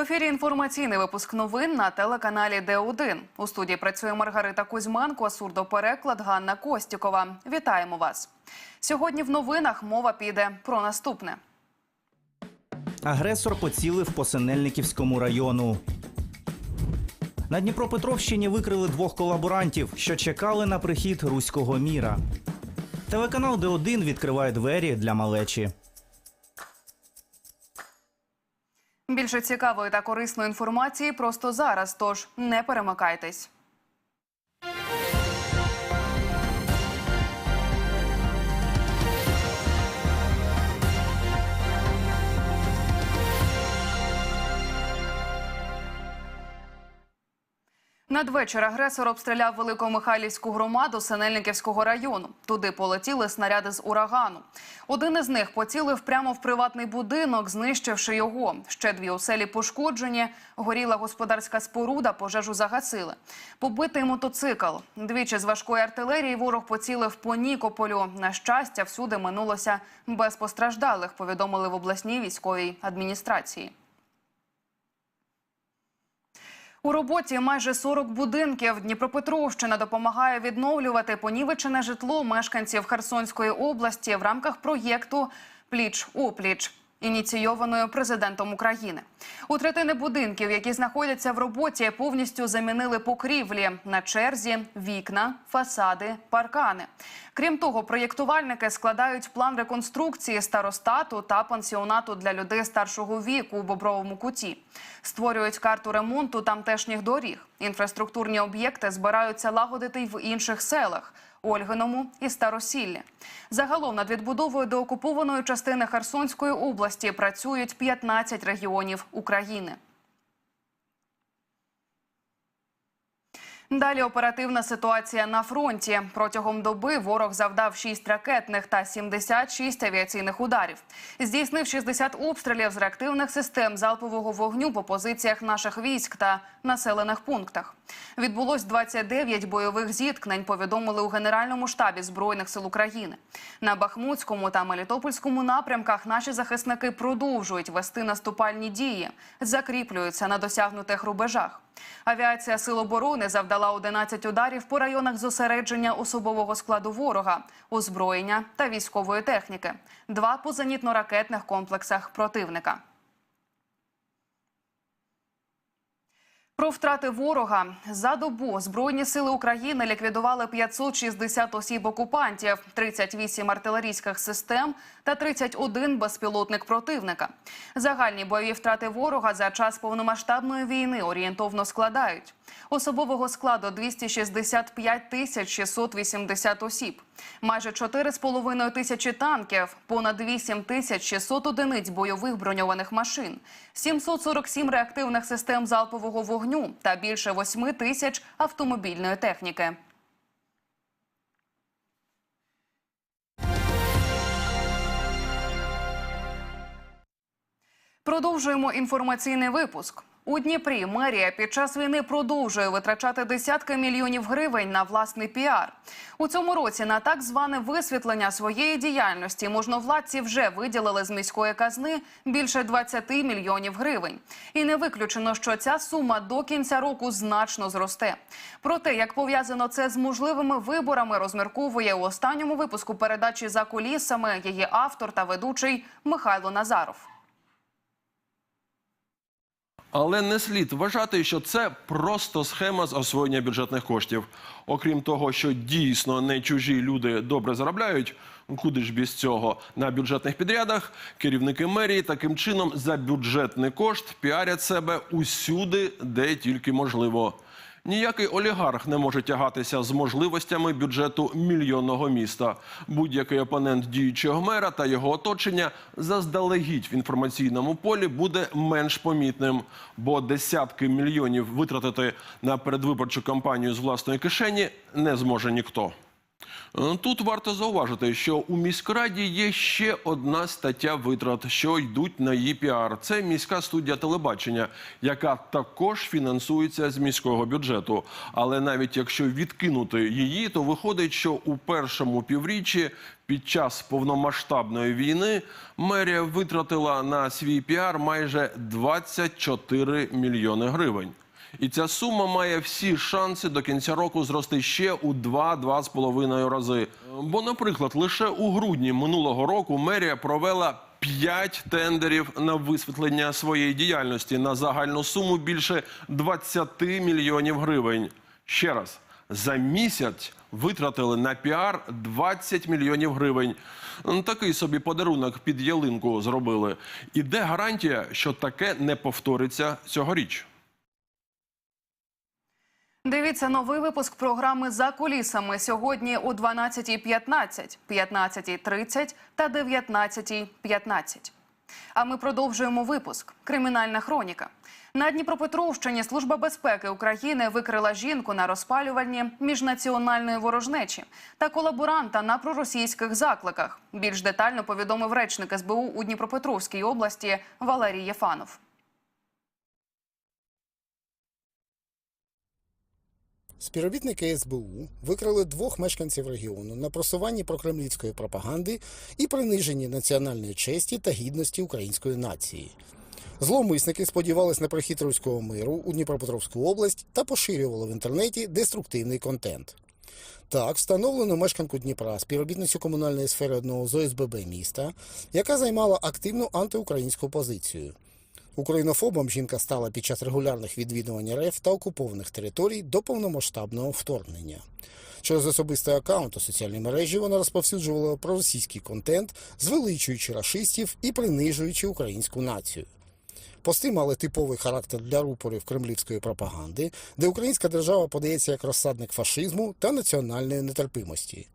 ефірі інформаційний випуск новин на телеканалі Д1. У студії працює Маргарита Кузьменко, сурдопереклад Ганна Костікова. Вітаємо вас. Сьогодні в новинах мова піде про наступне. Агресор поцілив по Синельниківському району. На Дніпропетровщині викрили двох колаборантів, що чекали на прихід руського міра. Телеканал Д1 відкриває двері для малечі. Більше цікавої та корисної інформації просто зараз. Тож не перемикайтесь. Надвечір агресор обстріляв Великомихайлівську громаду Синельниківського району. Туди полетіли снаряди з урагану. Один із них поцілив прямо в приватний будинок, знищивши його. Ще дві оселі пошкоджені. Горіла господарська споруда, пожежу загасили. Побитий мотоцикл. Двічі з важкої артилерії ворог поцілив по Нікополю. На щастя, всюди минулося без постраждалих. Повідомили в обласній військовій адміністрації. У роботі майже 40 будинків Дніпропетровщина допомагає відновлювати понівечене житло мешканців Херсонської області в рамках проєкту Пліч опліч. Ініційованою президентом України у третини будинків, які знаходяться в роботі, повністю замінили покрівлі на черзі, вікна, фасади, паркани. Крім того, проєктувальники складають план реконструкції старостату та пансіонату для людей старшого віку у Бобровому куті. Створюють карту ремонту тамтешніх доріг. Інфраструктурні об'єкти збираються лагодити й в інших селах. Ольгиному і Старосіллі. Загалом над відбудовою деокупованої частини Херсонської області працюють 15 регіонів України. Далі оперативна ситуація на фронті. Протягом доби ворог завдав 6 ракетних та 76 авіаційних ударів. Здійснив 60 обстрілів з реактивних систем залпового вогню по позиціях наших військ та населених пунктах. Відбулось 29 бойових зіткнень. Повідомили у Генеральному штабі збройних сил України. На Бахмутському та Мелітопольському напрямках наші захисники продовжують вести наступальні дії, закріплюються на досягнутих рубежах. Авіація Сил оборони завдала 11 ударів по районах зосередження особового складу ворога, озброєння та військової техніки, два по зенітно-ракетних комплексах противника. Про втрати ворога за добу збройні сили України ліквідували 560 осіб окупантів, 38 артилерійських систем та 31 безпілотник противника. Загальні бойові втрати ворога за час повномасштабної війни орієнтовно складають особового складу 265 тисяч 680 осіб, майже 4,5 тисячі танків, понад 8 тисяч 600 одиниць бойових броньованих машин, 747 реактивних систем залпового вогню та більше 8 тисяч автомобільної техніки. Продовжуємо інформаційний випуск. У Дніпрі мерія під час війни продовжує витрачати десятки мільйонів гривень на власний піар. У цьому році на так зване висвітлення своєї діяльності можновладці вже виділили з міської казни більше 20 мільйонів гривень. І не виключено, що ця сума до кінця року значно зросте. Про те, як пов'язано це з можливими виборами, розмірковує у останньому випуску передачі за кулісами її автор та ведучий Михайло Назаров. Але не слід вважати, що це просто схема з освоєння бюджетних коштів. Окрім того, що дійсно не чужі люди добре заробляють. Куди ж без цього на бюджетних підрядах керівники мерії таким чином за бюджетний кошт піарять себе усюди, де тільки можливо. Ніякий олігарх не може тягатися з можливостями бюджету мільйонного міста. Будь-який опонент діючого мера та його оточення заздалегідь в інформаційному полі буде менш помітним, бо десятки мільйонів витратити на передвиборчу кампанію з власної кишені не зможе ніхто. Е, Тут варто зауважити, що у міськраді є ще одна стаття витрат, що йдуть на її піар. Це міська студія телебачення, яка також фінансується з міського бюджету. Але навіть якщо відкинути її, то виходить, що у першому півріччі під час повномасштабної війни мерія витратила на свій піар майже 24 мільйони гривень. І ця сума має всі шанси до кінця року зрости ще у 2-2,5 рази. Бо, наприклад, лише у грудні минулого року мерія провела 5 тендерів на висвітлення своєї діяльності на загальну суму більше 20 мільйонів гривень. Ще раз, за місяць витратили на піар 20 мільйонів гривень. Такий собі подарунок під ялинку зробили. І де гарантія, що таке не повториться цьогоріч? Дивіться новий випуск програми за кулісами сьогодні о 12.15, 15.30 та 19.15. А ми продовжуємо випуск. Кримінальна хроніка. На Дніпропетровщині Служба безпеки України викрила жінку на розпалювальні міжнаціональної ворожнечі та колаборанта на проросійських закликах. Більш детально повідомив речник СБУ у Дніпропетровській області Валерій Єфанов. Співробітники СБУ викрили двох мешканців регіону на просуванні прокремлівської пропаганди і приниженні національної честі та гідності української нації. Зловмисники сподівались на прихід руського миру у Дніпропетровську область та поширювали в інтернеті деструктивний контент. Так, встановлено мешканку Дніпра, співробітницю комунальної сфери одного з ОСББ міста, яка займала активну антиукраїнську позицію. Українофобом жінка стала під час регулярних відвідувань РФ та окупованих територій до повномасштабного вторгнення. Через особистий аккаунт у соціальній мережі вона розповсюджувала проросійський контент, звеличуючи рашистів і принижуючи українську націю. Пости мали типовий характер для рупорів кремлівської пропаганди, де українська держава подається як розсадник фашизму та національної нетерпимості.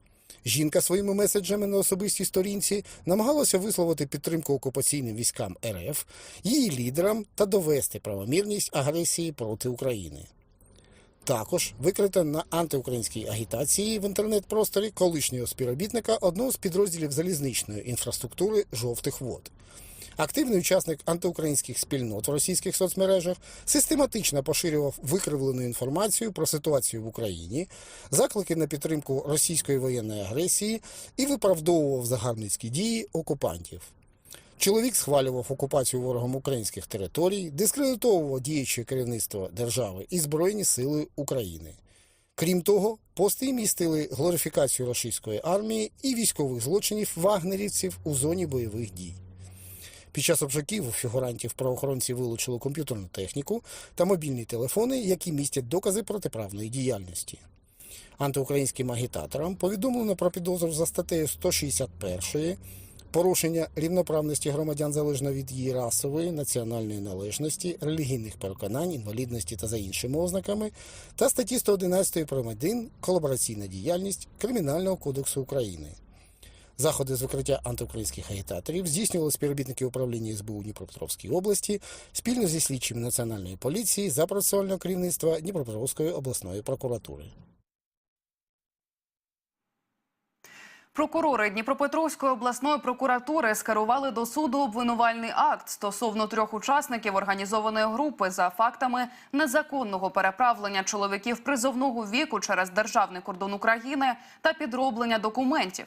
Жінка своїми меседжами на особистій сторінці намагалася висловити підтримку окупаційним військам РФ, її лідерам та довести правомірність агресії проти України. Також викрита на антиукраїнській агітації в інтернет-просторі колишнього співробітника одного з підрозділів залізничної інфраструктури жовтих вод. Активний учасник антиукраїнських спільнот в російських соцмережах систематично поширював викривлену інформацію про ситуацію в Україні, заклики на підтримку російської воєнної агресії і виправдовував загарбницькі дії окупантів. Чоловік схвалював окупацію ворогом українських територій, дискредитовував діюче керівництво держави і Збройні Сили України. Крім того, пости містили глорифікацію російської армії і військових злочинів вагнерівців у зоні бойових дій. Під час обшуків фігурантів правоохоронці вилучили комп'ютерну техніку та мобільні телефони, які містять докази протиправної діяльності. Антиукраїнським агітаторам повідомлено про підозру за статтею 161 порушення рівноправності громадян залежно від її расової, національної належності, релігійних переконань, інвалідності та за іншими ознаками, та статті 111 прим. 1 колабораційна діяльність Кримінального кодексу України. Заходи з викриття антиукраїнських агітаторів здійснювали співробітники управління СБУ Дніпропетровській області спільно зі слідчими національної поліції за процесуального керівництва Дніпропетровської обласної прокуратури. Прокурори Дніпропетровської обласної прокуратури скерували до суду обвинувальний акт стосовно трьох учасників організованої групи за фактами незаконного переправлення чоловіків призовного віку через державний кордон України та підроблення документів.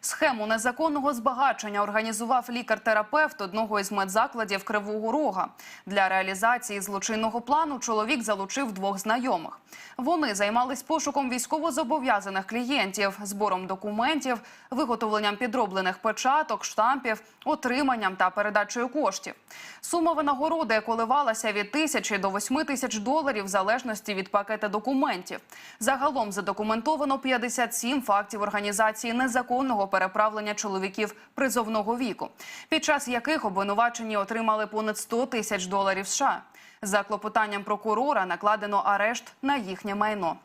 Схему незаконного збагачення організував лікар-терапевт одного із медзакладів Кривого Рога. Для реалізації злочинного плану чоловік залучив двох знайомих. Вони займались пошуком військовозобов'язаних клієнтів, збором документів, виготовленням підроблених печаток, штампів, отриманням та передачею коштів. Сума винагороди коливалася від тисячі до восьми тисяч доларів в залежності від пакета документів. Загалом задокументовано 57 фактів організації незаконного переправлення чоловіків призовного віку, під час яких обвинувачені отримали понад 100 тисяч доларів США. За клопотанням прокурора накладено арешт на їхнє майно.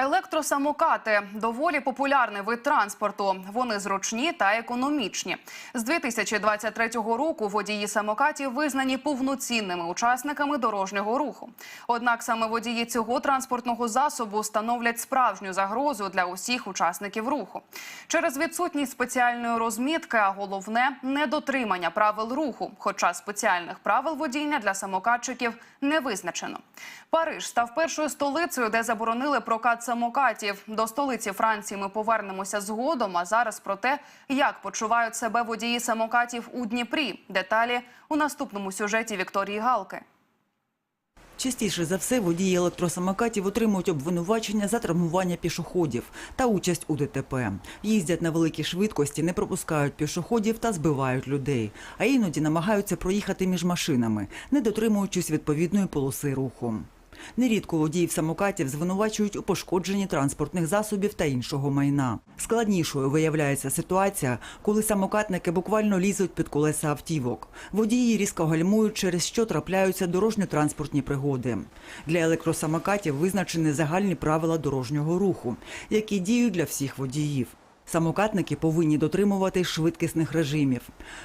Електросамокати доволі популярний вид транспорту. Вони зручні та економічні. З 2023 року водії самокатів визнані повноцінними учасниками дорожнього руху. Однак саме водії цього транспортного засобу становлять справжню загрозу для усіх учасників руху. Через відсутність спеціальної розмітки, а головне недотримання правил руху. Хоча спеціальних правил водіння для самокатчиків не визначено. Париж став першою столицею, де заборонили прокат самокатів. До столиці Франції ми повернемося згодом. А зараз про те, як почувають себе водії самокатів у Дніпрі. Деталі у наступному сюжеті Вікторії Галки. Частіше за все водії електросамокатів отримують обвинувачення за травмування пішоходів та участь у ДТП. Їздять на великій швидкості, не пропускають пішоходів та збивають людей, а іноді намагаються проїхати між машинами, не дотримуючись відповідної полоси руху. Нерідко водіїв самокатів звинувачують у пошкодженні транспортних засобів та іншого майна. Складнішою виявляється ситуація, коли самокатники буквально лізуть під колеса автівок. Водії різко гальмують, через що трапляються дорожньо-транспортні пригоди. Для електросамокатів визначені загальні правила дорожнього руху, які діють для всіх водіїв. Самокатники повинні дотримувати швидкісних режимів,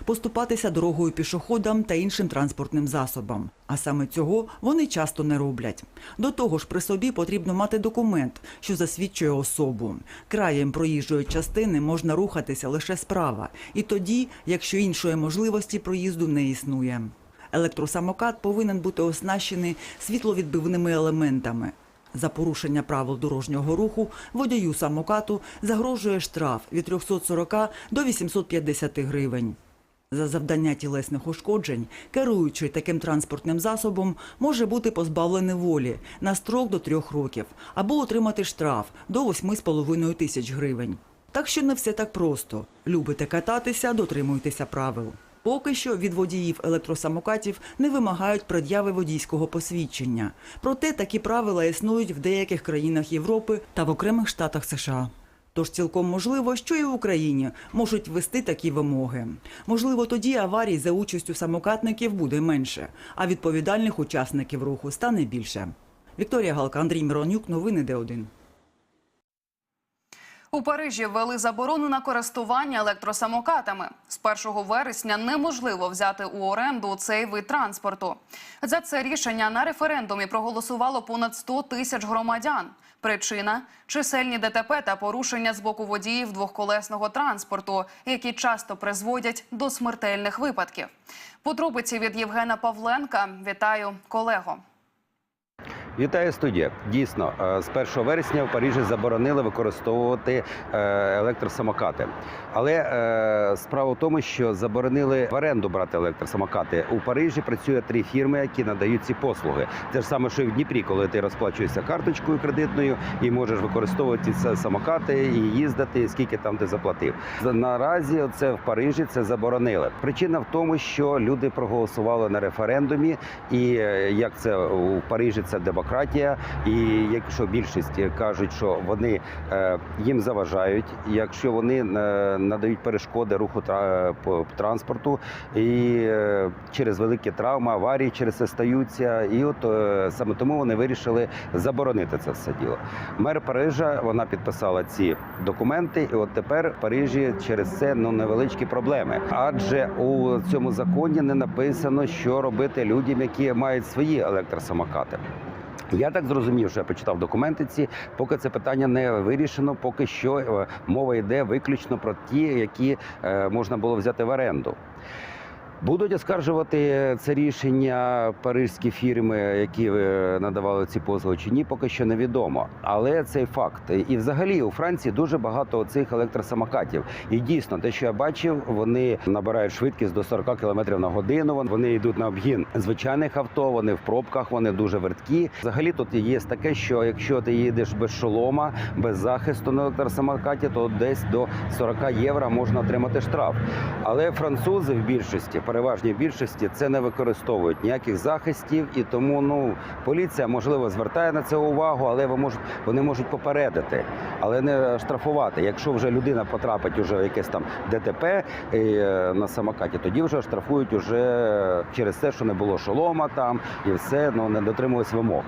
поступатися дорогою пішоходам та іншим транспортним засобам. А саме цього вони часто не роблять. До того ж, при собі потрібно мати документ, що засвідчує особу. Краєм проїжджої частини можна рухатися лише справа, і тоді, якщо іншої можливості проїзду не існує. Електросамокат повинен бути оснащений світловідбивними елементами. За порушення правил дорожнього руху водію самокату загрожує штраф від 340 до 850 гривень. За завдання тілесних ушкоджень, керуючий таким транспортним засобом може бути позбавлений волі на строк до трьох років або отримати штраф до 8,5 тисяч гривень. Так що не все так просто. Любите кататися, дотримуйтеся правил. Поки що від водіїв електросамокатів не вимагають пред'яви водійського посвідчення. Проте такі правила існують в деяких країнах Європи та в окремих штатах США. Тож цілком можливо, що і в Україні можуть ввести такі вимоги. Можливо, тоді аварій за участю самокатників буде менше, а відповідальних учасників руху стане більше. Вікторія Галка, Андрій Миронюк, новини Д1. У Парижі ввели заборону на користування електросамокатами. З 1 вересня неможливо взяти у оренду цей вид транспорту. За це рішення на референдумі проголосувало понад 100 тисяч громадян. Причина чисельні ДТП та порушення з боку водіїв двохколесного транспорту, які часто призводять до смертельних випадків. Подробиці від Євгена Павленка. Вітаю, колего. Вітаю студія. Дійсно, е, з 1 вересня в Парижі заборонили використовувати е, електросамокати. Але е, справа в тому, що заборонили в оренду брати електросамокати. У Парижі працює три фірми, які надають ці послуги. Те ж саме, що і в Дніпрі, коли ти розплачуєшся карточкою кредитною і можеш використовувати ці самокати і їздити, скільки там ти заплатив. Наразі це в Парижі це заборонили. Причина в тому, що люди проголосували на референдумі, і як це у Парижі це демократія. І якщо більшість кажуть, що вони е, їм заважають, якщо вони е, надають перешкоди руху тра- по транспорту, і е, через великі травми, аварії через це стаються. І от саме тому вони вирішили заборонити це все діло. Мер Парижа вона підписала ці документи, і от тепер в Парижі через це ну невеличкі проблеми. Адже у цьому законі не написано, що робити людям, які мають свої електросамокати. Я так зрозумів, що я почитав документи ці, поки це питання не вирішено, поки що е, мова йде виключно про ті, які е, можна було взяти в оренду. Будуть оскаржувати це рішення паризькі фірми, які е, надавали ці послуги, чи ні, поки що невідомо. Але цей факт. І взагалі у Франції дуже багато цих електросамокатів. І дійсно, те, що я бачив, вони набирають швидкість до 40 км на годину. Вони йдуть на обгін звичайних авто. Вони в пробках, вони дуже верткі. Взагалі тут є таке, що якщо ти їдеш без шолома, без захисту на електросамокаті, то десь до 40 євро можна отримати штраф. Але французи в більшості, переважній більшості, це не використовують ніяких захистів, і тому ну поліція можливо звертає на це увагу, але ви можуть вони можуть попередити, але не штрафувати. Якщо вже людина потрапить уже в якесь там ДТП е, на самокаті, тоді вже штрафують уже через те, що не було шолома там і все ну не дотримувалось вимог.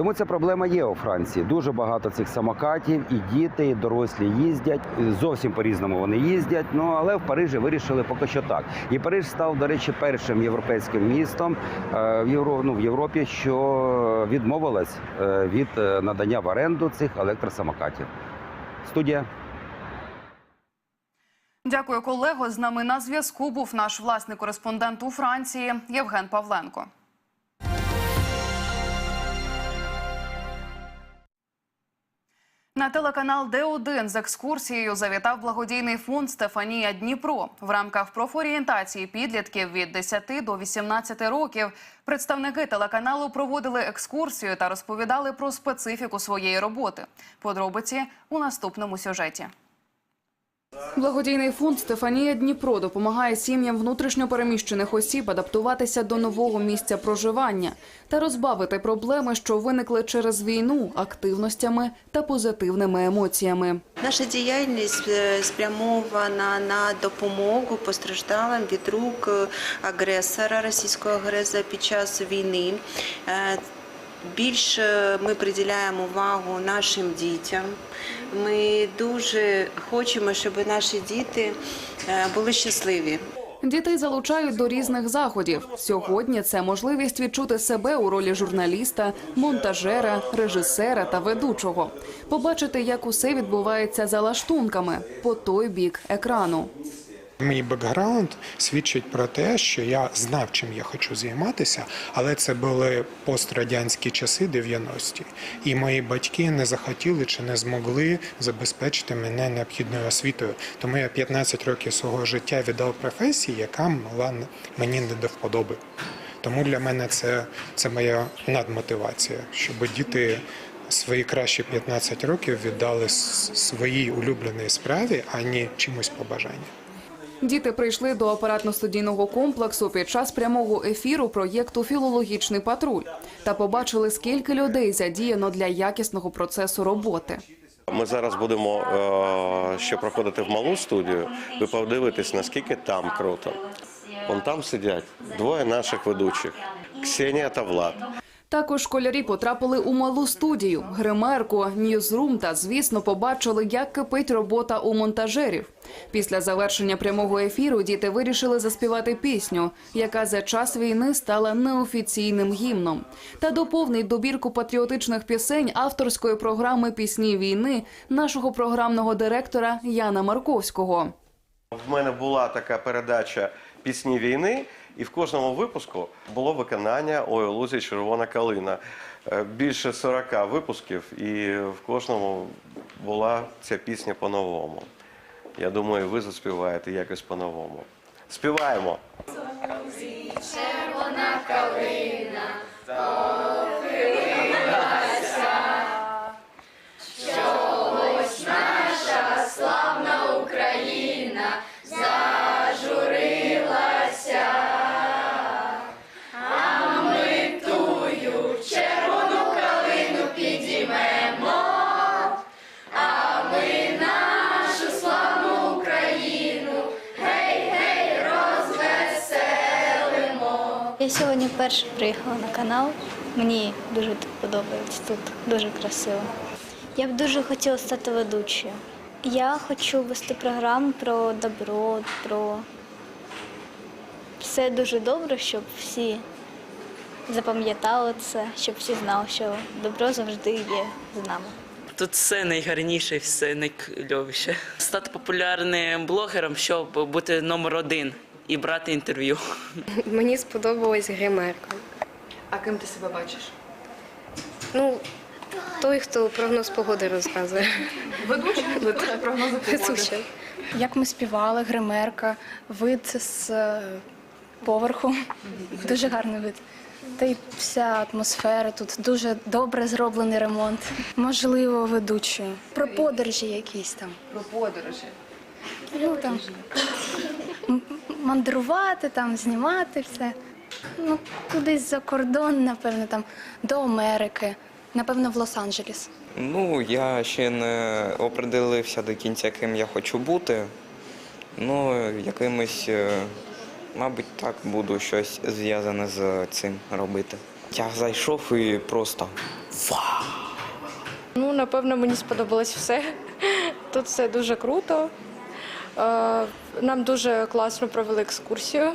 Тому ця проблема є у Франції. Дуже багато цих самокатів, і діти, і дорослі їздять. Зовсім по-різному вони їздять. Ну але в Парижі вирішили поки що так. І Париж став, до речі, першим європейським містом е, в ну, в Європі, що відмовилась е, від е, надання в оренду цих електросамокатів. Студія. Дякую, колего. З нами на зв'язку був наш власний кореспондент у Франції Євген Павленко. На телеканал Д1 з екскурсією завітав благодійний фонд Стефанія Дніпро в рамках профорієнтації підлітків від 10 до 18 років. Представники телеканалу проводили екскурсію та розповідали про специфіку своєї роботи. Подробиці у наступному сюжеті. Благодійний фонд Стефанія Дніпро допомагає сім'ям внутрішньопереміщених осіб адаптуватися до нового місця проживання та розбавити проблеми, що виникли через війну, активностями та позитивними емоціями. Наша діяльність е, спрямована на допомогу постраждалим від рук е, агресора російського агресора під час війни. Більше ми приділяємо увагу нашим дітям. Ми дуже хочемо, щоб наші діти е, були щасливі. Дітей залучають до різних заходів. Сьогодні це можливість відчути себе у ролі журналіста, монтажера, режисера та ведучого, побачити, як усе відбувається за лаштунками по той бік екрану. Мій бекграунд свідчить про те, що я знав, чим я хочу займатися, але це були пострадянські часи 90-ті. І мої батьки не захотіли чи не змогли забезпечити мене необхідною освітою. Тому я 15 років свого життя віддав професії, яка мала мені не до вподоби. Тому для мене це, це моя надмотивація, щоб діти свої кращі 15 років віддали своїй улюбленій справі, а не чимось по бажанню. Діти прийшли до апаратно-студійного комплексу під час прямого ефіру проєкту Філологічний патруль та побачили, скільки людей задіяно для якісного процесу роботи. Ми зараз будемо е, ще проходити в малу студію. Ви подивитесь, наскільки там круто. Вон там сидять двоє наших ведучих Ксенія та Влад. Також школярі потрапили у малу студію, гримерку, ньюзрум та, звісно, побачили, як кипить робота у монтажерів. Після завершення прямого ефіру діти вирішили заспівати пісню, яка за час війни стала неофіційним гімном, та доповнить добірку патріотичних пісень авторської програми Пісні війни нашого програмного директора Яна Марковського. В мене була така передача пісні війни, і в кожному випуску було виконання «Ой, у лузі червона калина. Е, Більше 40 випусків, і в кожному була ця пісня по-новому. Я думаю, ви заспіваєте якось по-новому. Співаємо! Я сьогодні вперше приїхала на канал. Мені дуже подобається тут, дуже красиво. Я б дуже хотіла стати ведучою. Я хочу вести програму про добро, про все дуже добре, щоб всі запам'ятали це, щоб всі знали, що добро завжди є з нами. Тут все найгарніше, все найкльовіше. Стати популярним блогером, щоб бути номер один і брати інтерв'ю. Мені сподобалась гримерка. А ким ти себе бачиш? Ну, той, хто прогноз погоди розказує. Ведучим прогнози Ведуча. Як ми співали, гримерка, вид з е, поверху. Дуже гарний вид. Та й вся атмосфера тут дуже добре зроблений ремонт. Можливо, ведучою. Про подорожі якісь там. Про подорожі. Ну там м- мандрувати, там, знімати все. Ну, кудись за кордон, напевно, там, до Америки, напевно, в Лос-Анджелес. Ну, я ще не определився до кінця, ким я хочу бути. Ну, якимось, е, мабуть, так буду щось зв'язане з цим робити. Я зайшов і просто Ну, напевно, мені сподобалось все. Тут все дуже круто. Е, Нам дуже класно провели екскурсію.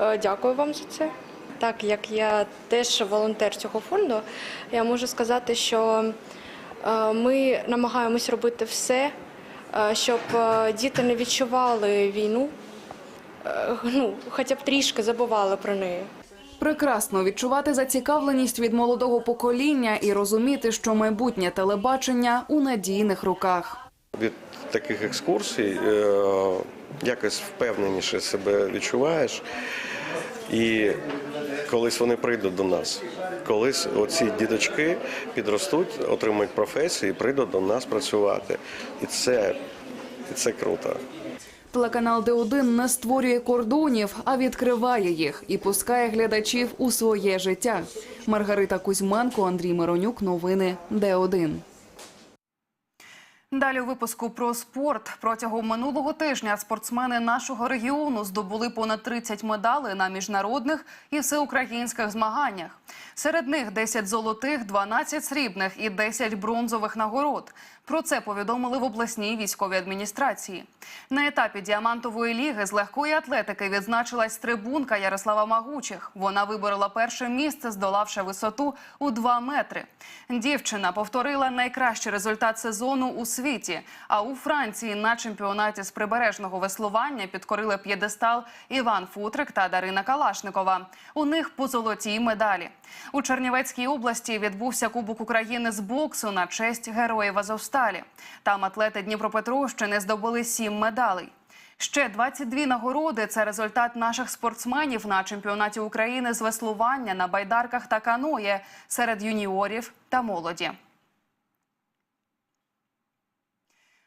Е, Дякую вам за це. Так як я теж волонтер цього фонду, я можу сказати, що е, ми намагаємось робити все, щоб діти не відчували війну, ну, хоча б трішки забували про неї. Прекрасно відчувати зацікавленість від молодого покоління і розуміти, що майбутнє телебачення у надійних руках. Таких екскурсій е, якось впевненіше себе відчуваєш. І колись вони прийдуть до нас. Колись оці діточки підростуть, отримають професію і прийдуть до нас працювати. І це, і це круто. Телеканал Д1 не створює кордонів, а відкриває їх і пускає глядачів у своє життя. Маргарита Кузьменко, Андрій Миронюк. Новини Д1. Далі у випуску про спорт протягом минулого тижня спортсмени нашого регіону здобули понад 30 медалей на міжнародних і всеукраїнських змаганнях. Серед них 10 золотих, 12 срібних і 10 бронзових нагород. Про це повідомили в обласній військовій адміністрації. На етапі діамантової ліги з легкої атлетики відзначилась трибунка Ярослава Магучих. Вона виборола перше місце, здолавши висоту у 2 метри. Дівчина повторила найкращий результат сезону у світі. А у Франції на чемпіонаті з прибережного веслування підкорили п'єдестал Іван Футрик та Дарина Калашникова. У них по золотій медалі. У Чернівецькій області відбувся Кубок України з боксу на честь героїв Азовсталі. Там атлети Дніпропетровщини здобули сім медалей. Ще 22 нагороди це результат наших спортсменів на чемпіонаті України з веслування на байдарках та каноє серед юніорів та молоді.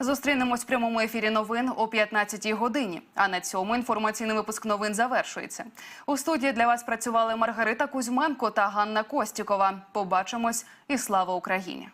Зустрінемось в прямому ефірі новин о 15-й годині. А на цьому інформаційний випуск новин завершується. У студії для вас працювали Маргарита Кузьменко та Ганна Костікова. Побачимось і слава Україні!